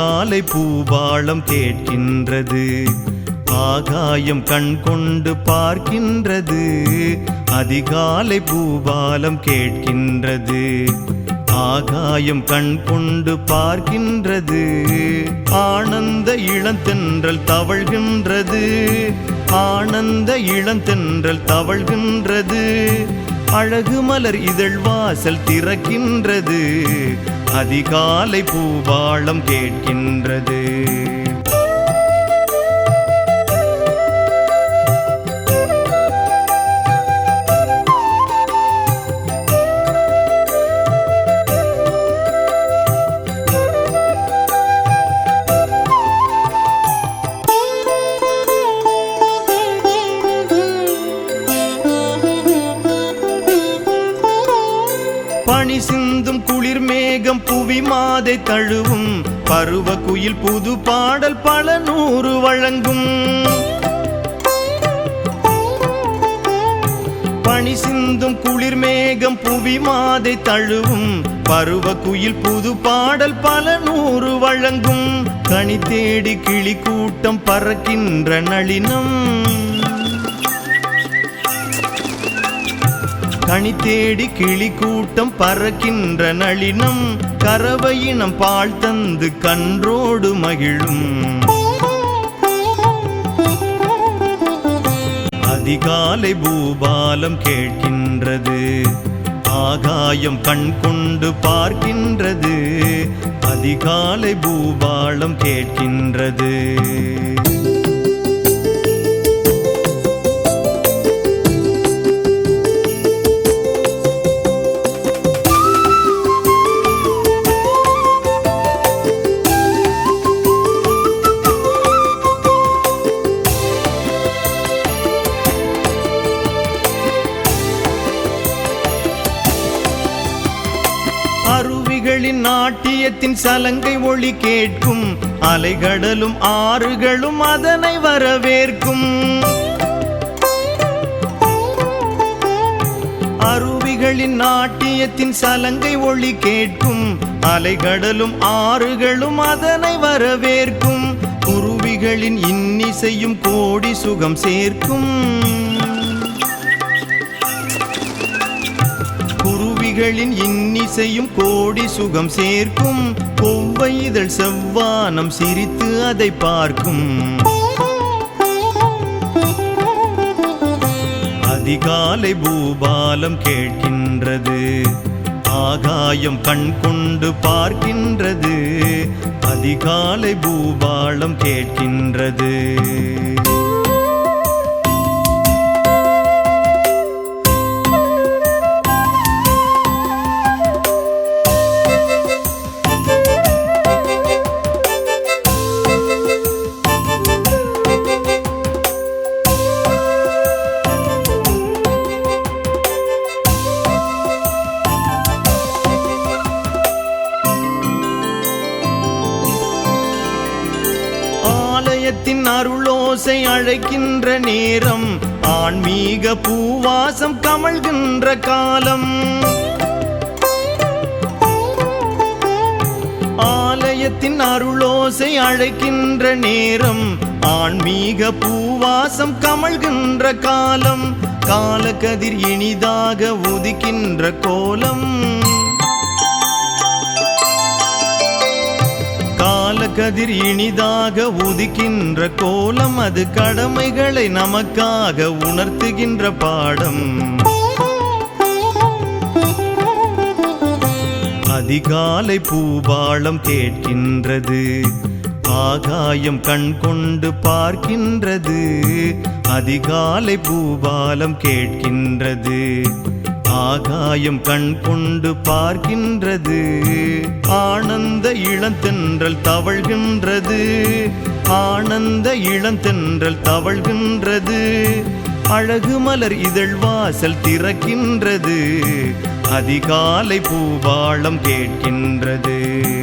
அதிகாலை பூபாளம் கேட்கின்றது. ஆகாயம் கண் கொண்டு பார்க்கின்றது. அதிகாலை பூபாலம் கேட்கின்றது. ஆகாயம் கண் கொண்டு பார்க்கின்றது. ஆனந்த இளந்தென்றல் தவழ்கின்றது. ஆனந்த இளந்தென்றல் தவழ்கின்றது. அழகு மலர் இதழ் வாசல் திறக்கின்றது. அதிகாலை பூபாளம் கேட்கின்றது. மேகம் புவி மாதை தழுவும். பருவ குயில் புது பாடல் பல நூறு வழங்கும். பனி சிந்தும் குளிர் மேகம் புவி மாதை தழுவும். பருவ குயில் புது பாடல் பல நூறு வழங்கும். கனி தேடி கிளி கூட்டம் பறக்கின்ற நளினம். கனி தேடி கிளி கூட்டம் பறக்கின்ற நளினம் கறவையினம் பால் தந்து கன்றோடு மகிழும். அதிகாலை பூபாலம் கேட்கின்றது. ஆகாயம் கண் கொண்டு பார்க்கின்றது. அதிகாலை பூபாலம் கேட்கின்றது. அருவிகளின் நாட்டியத்தின் சலங்கை ஒளி கேட்கும். அலைகடலும் ஆறுகளும் அதனை வரவேற்கும். அருவிகளின் நாட்டியத்தின் சலங்கை ஒளி கேட்கும். அலைகடலும் ஆறுகளும் அதனை வரவேற்கும். குருவிகளின் இன்னிசையும் கோடி சுகம் சேர்க்கும். குருவிகளின் இன்னிசையும் கோடி சுகம் சேர்க்கும். கொவ்வை இதழ் செவ்வானம் சிரித்து அதை பார்க்கும். அதிகாலை பூபாலம் கேட்கின்றது. ஆகாயம் கண் கொண்டு பார்க்கின்றது. அதிகாலை பூபாலம் கேட்கின்றது. ஆலயத்தின் அருளோசை அழைக்கின்ற நேரம் ஆன்மீக பூவாசம் கமழ்கின்ற காலம். ஆலயத்தின் அருளோசை அழைக்கின்ற நேரம் ஆன்மீக பூவாசம் கமழ்கின்ற காலம். காலக்கதிர் இனிதாக உதிக்கின்ற கோலம். கதிர் இனிதாக உதிக்கின்ற கோலம் அது கடமைகளை நமக்காக உணர்த்துகின்ற பாடம். அதிகாலை பூபாளம் கேட்கின்றது ஆகாயம் கண் கொண்டு பார்க்கின்றது. அதிகாலை பூபாலம் கேட்கின்றது ஆகாயம் கண் கொண்டு பார்க்கின்றது. ஆனந்த இளந்தென்றல் தவழ்கின்றது. ஆனந்த இளந்தென்றல் தவழ்கின்றது. அழகு மலர் இதழ் வாசல் திறக்கின்றது. அதிகாலை பூபாளம் கேட்கின்றது.